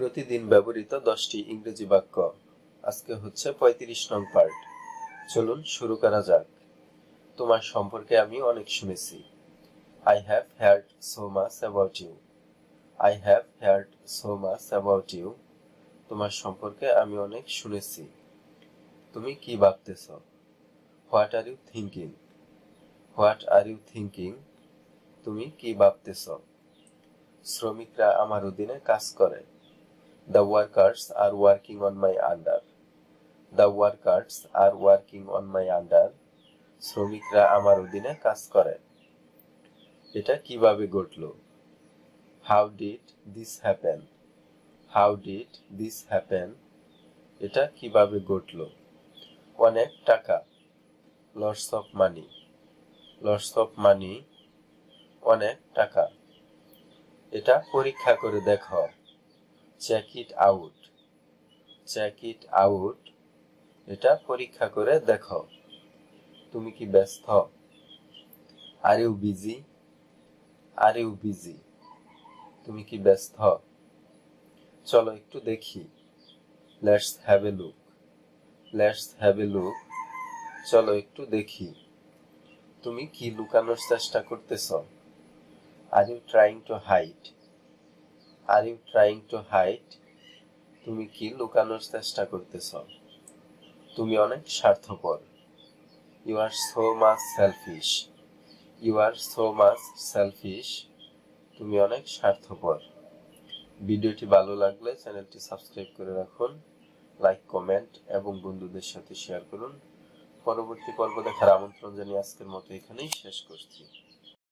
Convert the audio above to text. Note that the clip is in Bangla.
প্রতিদিন ব্যবহৃত দশটি ইংরেজি বাক্য। আজকে হচ্ছে পঁয়ত্রিশ নং পার্ট। চলুন শুরু করা যাক। তোমার সম্পর্কে আমি অনেক শুনেছি। I have heard so much about you I have heard so much about you তোমার সম্পর্কে আমি অনেক শুনেছি। তুমি কি ভাবতেছ? What are you thinking what are you thinking তুমি কি ভাবতেছ? শ্রমিকরা আমার অধীনে কাজ করে। The workers are working on my under the workers are working on my under শ্রমিকরা আমার অধীনে কাজ করে। এটা কীভাবে ঘটল? How did this happen how did this happen এটা কীভাবে ঘটল? অনেক টাকা। Lots of money lots of money অনেক টাকা। এটা পরীক্ষা করে দেখো। Check it out check it out এটা পরীক্ষা করে দেখো। তুমি কি ব্যস্ত? Are you busy are you busy তুমি কি ব্যস্ত? চলো একটু দেখি। Let's have a look let's have a look চলো একটু দেখি। তুমি কি লুকানোর চেষ্টা করতেছ? Are you trying to hide are you trying to hide তুমি কি লুকানোর চেষ্টা করতেছ? তুমি অনেক স্বার্থপর। You are so much selfish you are so much selfish তুমি অনেক স্বার্থপর। ভিডিওটি ভালো লাগলে চ্যানেলটি সাবস্ক্রাইব করে রাখুন। লাইক কমেন্ট এবং বন্ধুদের সাথে শেয়ার করুন। পরবর্তী পর্ব দেখার আমন্ত্রণ জানিয়ে আজকের মতো এখানেই শেষ করছি।